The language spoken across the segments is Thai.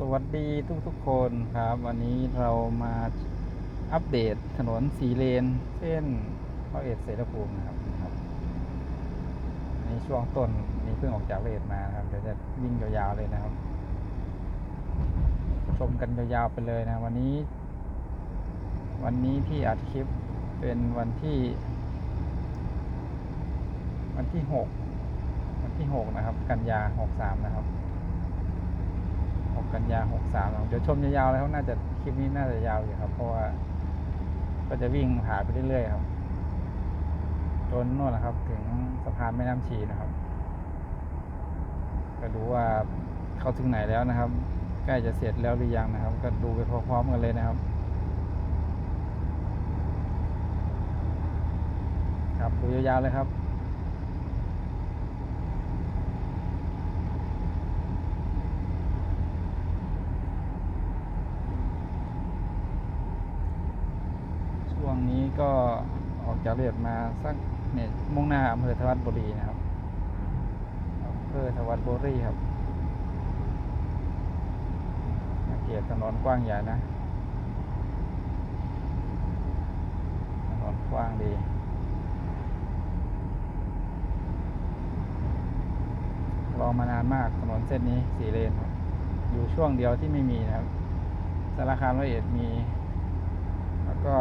สวัสดีทุกทุกๆคนครับ วันนี้เรามาอัปเดตถนนสีเลน เส้นร้อยเอ็ดเสรภูมินะครับครับ ในช่วงต้นนี้เพิ่งออกจากเรดมาครับเดี๋ยวจะวิ่งยาวๆเลยนะครับ ชมกันยาวๆไปเลยนะ วันนี้ วันนี้ที่อัดคลิปเป็นวันที่ วันที่หกวันที่หกนะครับ กันยาหกสามนะครับ 6กันยา63นะครับเดี๋ยวชมยาวๆแล้วน่าจะคลิปนี้น่าจะยาวอยู่ครับ เพราะว่า ก็จะวิ่งผ่านไปเรื่อยๆครับจนโน่นนะครับ ถึงสะพานแม่น้ำชีนะครับ ก็ดูว่าเขาถึงไหนแล้วนะครับ ใกล้จะเสร็จแล้วหรือยังนะครับ ก็ดูไปพร้อมๆกันเลยนะครับครับดูยาวๆเลยครับ ช่วงนี้ก็ออก จากเรียดมาสักเนี่ยมุ่งหน้าอำเภอทวัดบุรีนะครับอำเภอทวัดบุรีครับสังเกตถนนกว้างใหญ่นะถนนกว้างดีรอมานานมากถนนเส้นนี้สี่เลนครับอยู่ช่วงเดียวที่ไม่มีนะครับสารคามร้อยเอ็ดมี แล้วก็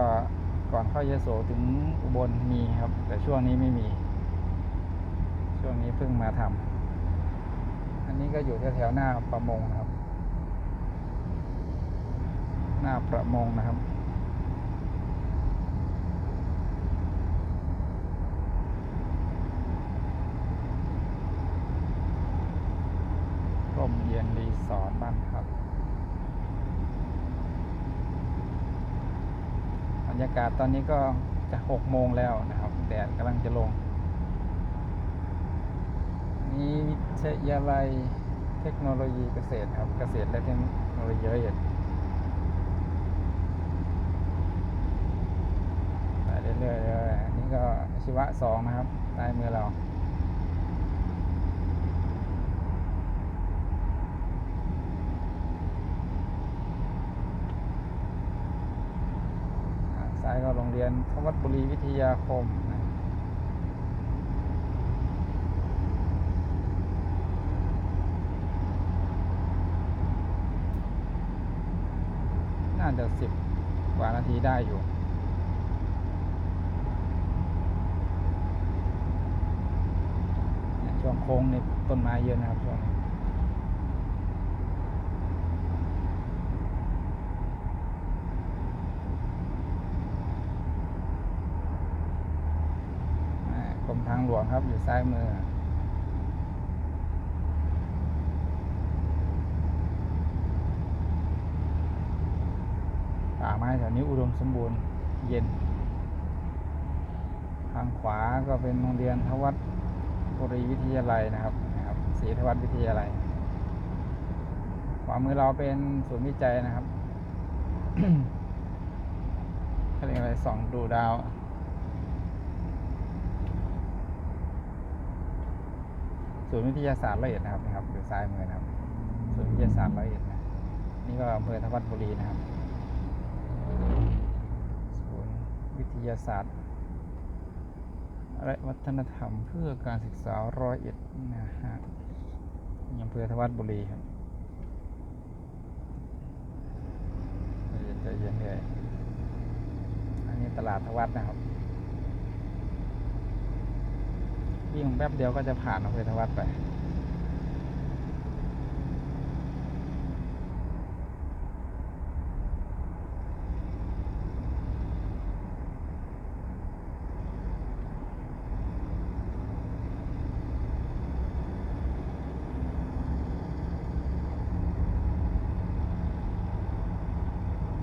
ก่อนเข้ายโสถึงอุบลมีครับ แต่ช่วงนี้ไม่มี ช่วงนี้เพิ่งมาทำอันนี้ก็อยู่แถวๆหน้าประมงนะครับ หน้าประมงนะครับ ร่มเย็นรีสอร์ทบ้านพัก บรรยากาศตอนนี้ก็จะหกโมงแล้วนะครับ แดดกำลังจะลง นี่วิทยาลัยเทคโนโลยีเกษตรครับ เกษตรและเทคโนโลยีละเอียดไปเรื่อยๆอันนี้ก็ชีวะสองนะครับใต้มือเรา ทางซ้ายก็โรง เรียนทวัดบุรีวิทยาคมนะน่าจะสิบกว่านาทีได้อยู่ช่วงโค้งนี่ต้นไม้เยอะนะครับช่วงนี้ อ่ากรม ทางหลวงครับอยู่ซ้ายมือป่าไม้แถวนี้อุดมสมบูรณ์เย็น ทางขวาก็เป็นโรงเรียนทวัดบุรีวิทยาลัยนะครับนะครับศรีทวัดวิทยาลัย ขวามือเราเป็นศูนย์วิจัยนะครับเขาเรียกอะไรส่องดูดาว ศูนย์วิทยาศาสตร์ละเอียดนะครับนะครับอยู่ซ้ายมือนะครับศูนย์วิทยาศาสตร์ละเอียดนะนี่ก็อำเภอทวัดบุรีนะครับศูนย์วิทยาศาสตร์และวัฒนธรรมเพื่อการศึกษาร้อยเอ็ดนะฮะอำเภอทวัดบุรีครับใจเย็นเลยอันนี้ตลาดทวัดนะครับ วิ่งแป๊บเดียวก็จะผ่านอำเภอทวัดไป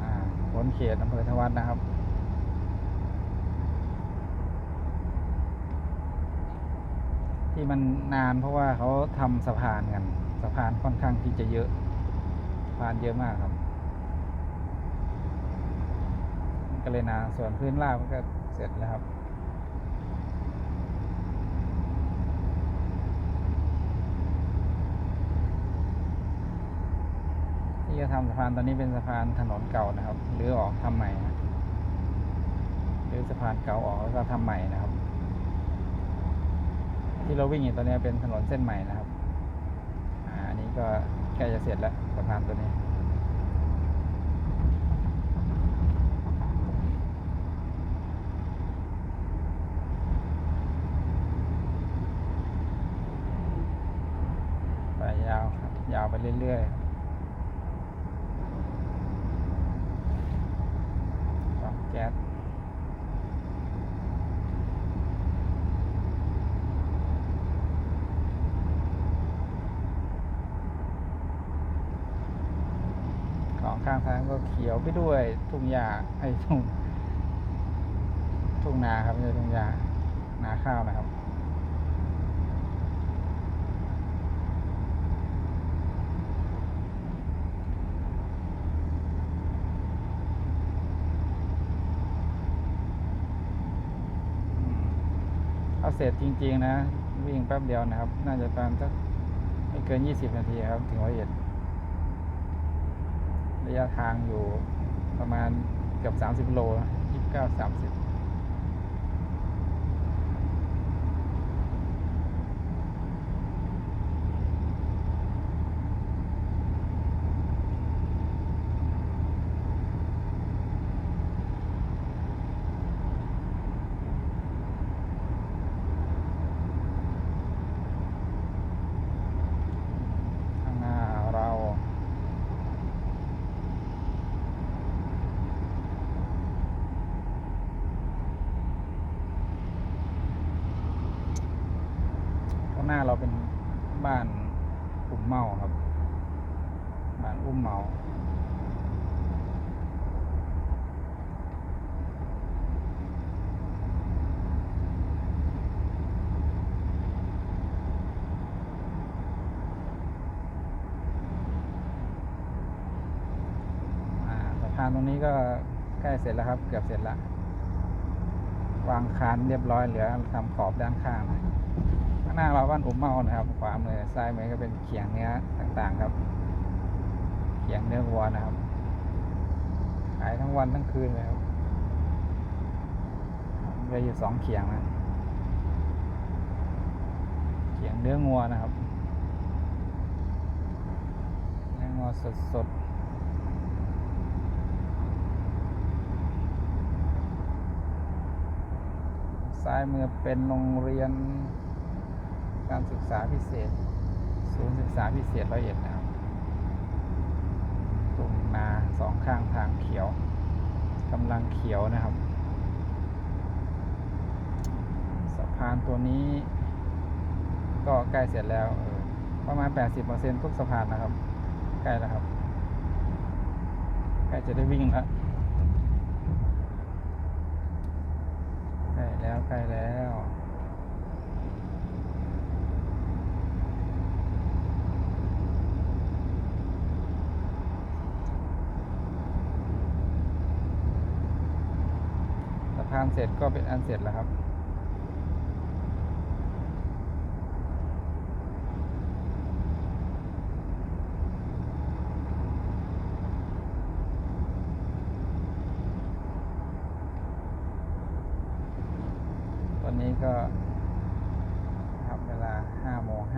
อ่าพ้นเขตอำเภอทวัดนะครับ ที่มั นนานเพราะว่าเขาทำสะพานกันสะพานค่อนข้างที่จะเยอะสะพานเยอะมากครับ ก็เลยนานส่วนพื้นราบมันก็เสร็จแล้วครับที่จะทำสะพานตอนนี้เป็นสะพานถนนเก่านะครับหรือออกทำใหม่นะหรือสะพานเก่าออกแล้วก็ทำใหม่นะครับ ที่เราวิ่งอยู่ตอนนี้เป็นถนนเส้นใหม่นะครับอ่าอันนี้ก็ใกล้จะเสร็จแล้วสะพานตัวนี้ไปยาวครับยาวไปเรื่อยๆปั๊มแก๊สของข้างทางก็เขียวไปด้วยทุ่งหญ้าไอ้ทุ่งทุ่งนาครับไม่ใช่ทุ่งหญ้านาข้าวนะครับเอาเสร็จจริง ๆ นะ วิ่งแป๊บเดียวนะครับ น่าจะประมาณสักไม่เกิน 20 นาทีครับ ถึงร้อยเอ็ด ระยะทางอยู่ประมาณเกือบ 30 โล29 30 ตรงนี้ก็ใกล้เสร็จแล้วครับ เกือบเสร็จล้ววางคานเรียบร้อยเหลือทำขอบด้านข้างนะข้างหน้าเราบ้านอุ้มเมานะครับ ขวามือซ้ายมือก็เป็นเขียงเนื้อต่างๆครับ เขียงเนื้อวัวนะครับ ขายทั้งวันทั้งคืนเลยครับเหลืออยู่สองเขียงนะเขียงเนื้องัวนะครับเนื้องัวสดๆ ซ้ายมือเป็นโรงเรียน การศึกษาพิเศษ ศูนย์ศึกษาพิเศษร้อยเอ็ดนะครับตรงนาสองข้างทางเขียวกำลังเขียวนะครับ สะพานตัวนี้ ก็ใกล้เสร็จแล้วประมาณ 80%ทุกสะพานนะครับ ใกล้แล้วครับ ใกล้จะได้วิ่งแล้ว ใก ล้แล้วใกล้แล้วสะพานเสร็จก็เป็นอันเสร็จแล้วครับ อนนี้ก็ครับเวลา5โมง52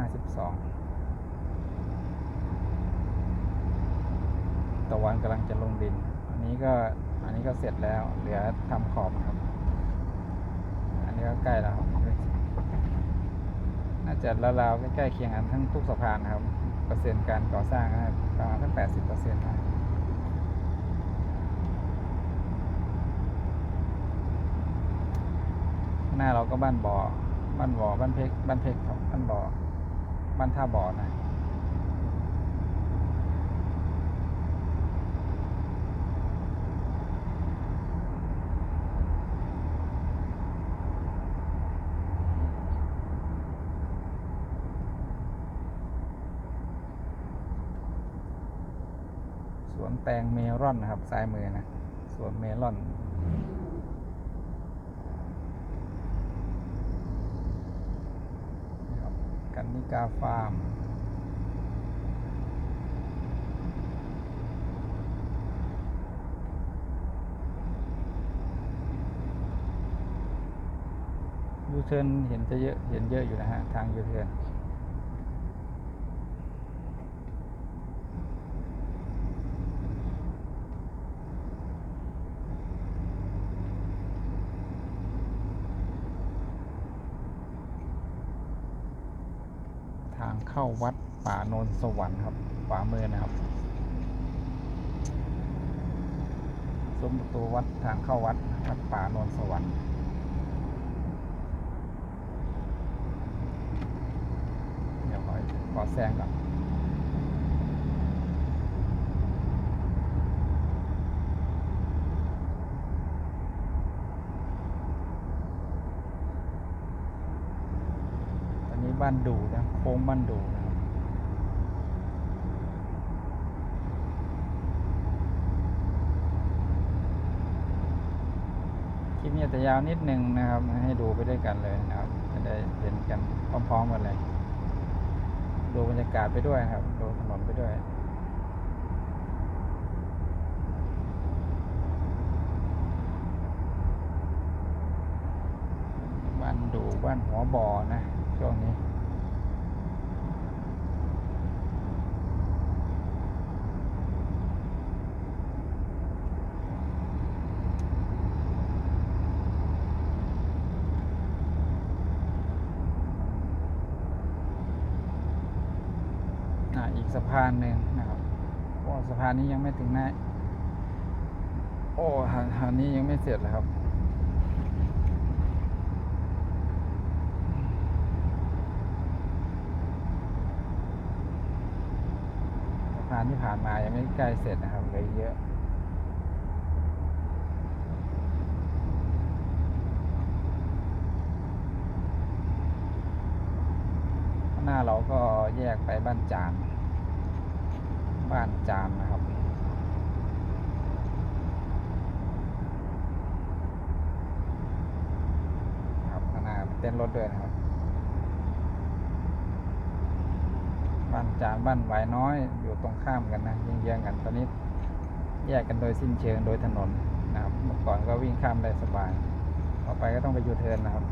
ตะวันกำลังจะลงดิน อันนี้ก็อันนี้ก็เสร็จแล้ว เหลือทำขอบครับ อันนี้ก็ใกล้แล้วครับน่าจะราวๆใกล้ๆเคียงกันทั้งทุกสะพานครับ เปอร์เซ็นต์การก่อสร้างนะครับประมาณทั้ง80เปอร์เซ็นต์นะ ข้างห น้าเราก็บ้านบ่อบ้านบ่อบ้านเพกบ้านเพกครับบ้านบ่อบ้านท่าบ่อนะสวนแตงเมลอนนะครับซ้ายมือนะสวนเมลอนันนิกาฟาร์ม ยูเทิร์นเห็นจะเยอะ เห็นเยอะอยู่นะฮะ ทางยูเทิร์น เข้าวัดป่าโนนสวรรค์ครับขวามือนะครับซุ้มประตูวัดทางเข้าวัดวัดป่าโนนสวรรค์เดี๋ยวขอขอแซงก่อนอันนี้บ้านดู โค้งบ้านดูนะครับคลิปนี้จะยาวนิดนึงนะครับ ให้ดูไปด้วยกันเลยนะครับ จะได้เห็นกันพร้อมๆกันเลย ดูบรรยากาศไปด้วยครับ ดูถนนไปด้วยบ้านดูบ้านหัวบ่อนะช่วงนี้ อ่าอีกสะพานหนึ่งนะครับโอ้สะพานนี้ยังไม่ถึงหน้าโอ้ทางทางนี้ยังไม่เสร็จเลยครับ สะพานที่ผ่านมายังไม่ใกล้เสร็จนะครับเลยเยอะหน้าเราก็แยกไปบ้านจาน บ้านจานนะครับ ครับข้างหน้าเต้นรถด้วยนะครับ บ้านจานบ้านไวน้อยอยู่ตรงข้ามกันนะเยื้องๆกันตอนนี้แยกกันโดยสิ้นเชิงโดยถนนนะครับเมื่อก่อนก็วิ่งข้ามได้สบายต่อไปก็ต้องไปยูเทิร์นนะครับ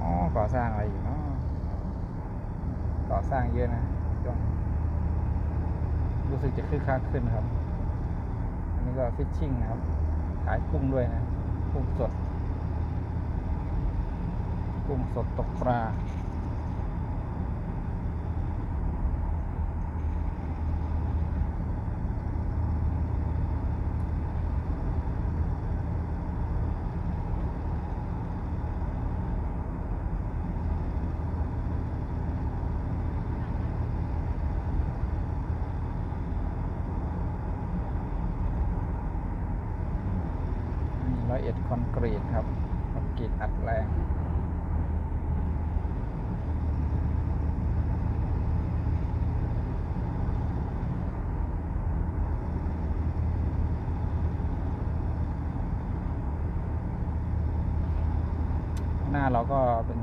อ๋อก่อสร้างอะไรอยู่เนาะ ก่อสร้างเยอะนะช่วงรู้สึกจะคึกคักขึ้นครับ อันนี้ก็ฟิชชิ่งนะครับ ขายกุ้งด้วยนะ กุ้งสด กุ้งสดตกปลา นี่ร้อยเอ็ดคอนกรีตครับคอนกรีตอัดแรง หน้า เราก็เป็น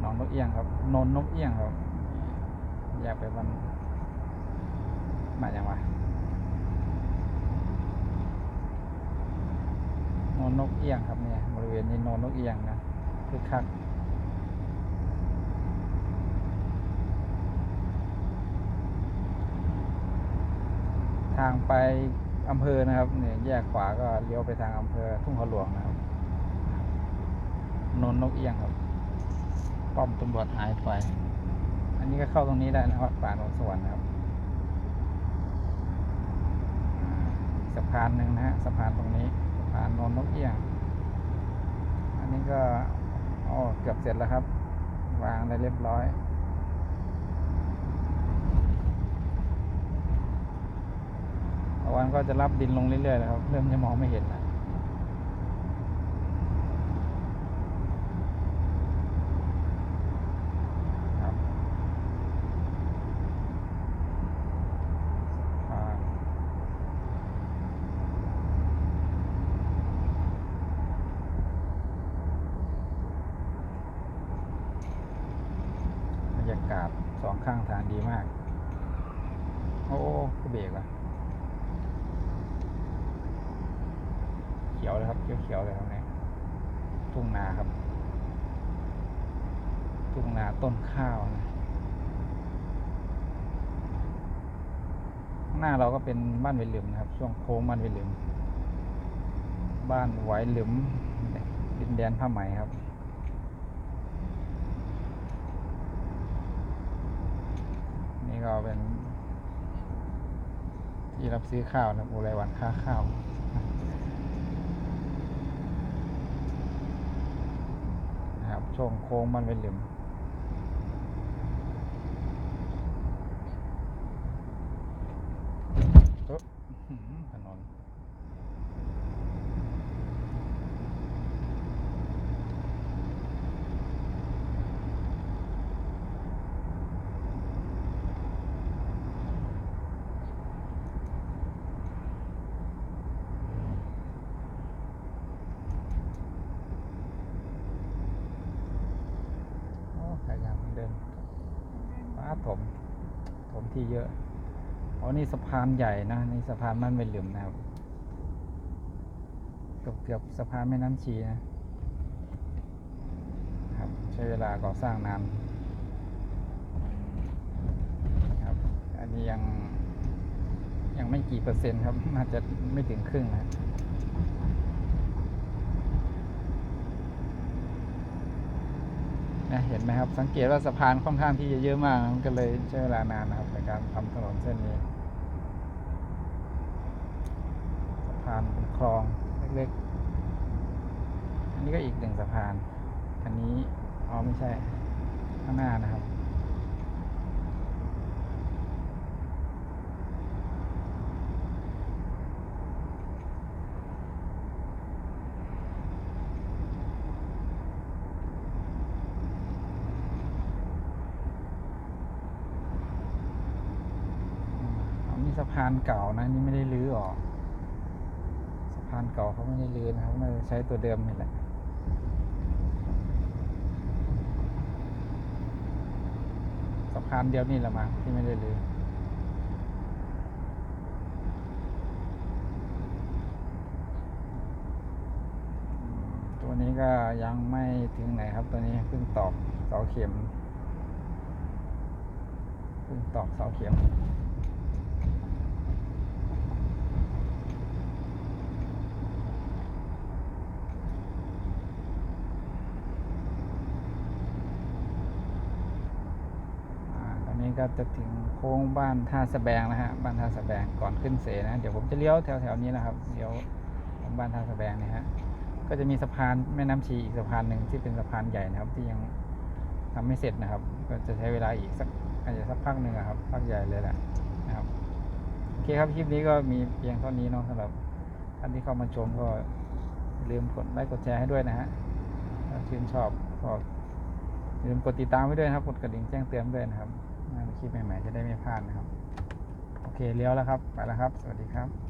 หนองนกเอี้ยงครับ นนนกเอี้ยงครับ อยากไปมันมาอย่างวะนนนกเอี้ยงครับเนี่ยบริเวณนี้นนนกเอี้ยงนะคึกคักทางไปอำเภอนะครับเนี่ยแยกขวาก็เลี้ยวไปทางอำเภอทุ่งขาวหลวงนะครับ นนนกเอียงครับ ป้อมตำรวจหายไฟอันนี้ก็เข้าตรงนี้ได้นะครับป่าโนสวรรค์นะครับ สะพานหนึ่งนะฮะสะพานตรงนี้สะพานนนนกเอียง อันนี้ก็อ๋อเกือบเสร็จแล้วครับ วางได้เรียบร้อยวันก็จะรับดินลงเรื่อยๆแล้วครับ เริ่มจะมองไม่เห็นแล้วครับสะพานบรรยาศสองข้างทางดีมาก โอ้โอก็เบรกว่ะขียวเลยครับเขียวๆเลยตรงนี้ทุ่งนาครับ ทุ่งนาต้นข้าวนะข้างหน้าเราก็เป็นบ้านเวลิมนะครับ ช่วงโค้งบ้านเวลิม บ้านไหวหลุมดินแดนผ้าไหมครับ นี่ก็เป็น ที่รับซื้อข้าวนะอุไรวันค้าข้าวนะครับช่วงโค้งมันเป็นหลืมถนน โอ้ขายยางเหมือนเดิมฟ้าถม ถม ที่เยอะ อ๋อ นี่สะพานใหญ่นะ นี่สะพานมันเป็นเหลื่อมนะครับ เกือบเกือบสะพานแม่น้ำชีนะ ครับ ใช้เวลาก่อสร้างนานครับ อันนี้ยังยังไม่กี่เปอร์เซ็นต์ครับ น่าจะไม่ถึงครึ่งนะ นะเห็นไหมครับสังเกตว่าสะพานค่อนข้างที่จะเยอะมากมันก็เลยใช้เวลานานนะครับในการทำถนนเส้นนี้สะพานเป็นคลองเล็กๆอันนี้ก็อีกหนึ่งสะพานอันนี้อ๋อไม่ใช่ข้างหน้านะครับ อันนี้สะพานเก่านะนี่ไม่ได้รื้อออกสะพานเก่าเขาไม่ได้รื้อนะครับน่าจะใช้ตัวเดิมนี่แหละสะพานเดียวนี่แหละมั้งที่ไม่ได้รื้อตัวนี้ก็ยังไม่ถึงไหนครับ ตัวนี้เพิ่งตอกเสาเข็มเพิ่งตอกเสาเข็ม อ่า นนี้ก็จะถึงโค้งบ้านท่าสะแบงนะฮะบ้านท่าสะแบงก่อนขึ้นเสนะ เดี๋ยวผมจะเลี้ยวแถวๆนี้นะครับเลี้ยวของบ้านท่าสะแบงเนี่ยฮะก็จะมีสะพานแม่น้ำชีอีกสะพานหนึ่งที่เป็นสะพานใหญ่นะครับที่ยังทำไม่เสร็จนะครับ ก็จะใช้เวลาอีกสักอาจจะสักพักหนึ่งอะครับพักใหญ่เลยแหละนะครับโอเคครับคลิปนี้ก็มีเพียงเท่านี้เนาะสำหรับท่านที่เข้ามาชมก็ลืมกดไลค์กดแชร์ให้ด้วยนะฮะถ้าชื่นชอบก็อย่าลืมกดติดตามไว้ด้วยนะครับ กดกระดิ่งแจ้งเตือนด้วยนะครับ คลิปใหม่ๆจะได้ไม่พลาดนะครับ โอเคเลี้ยวแล้วครับ ไปแล้วครับ สวัสดีครับ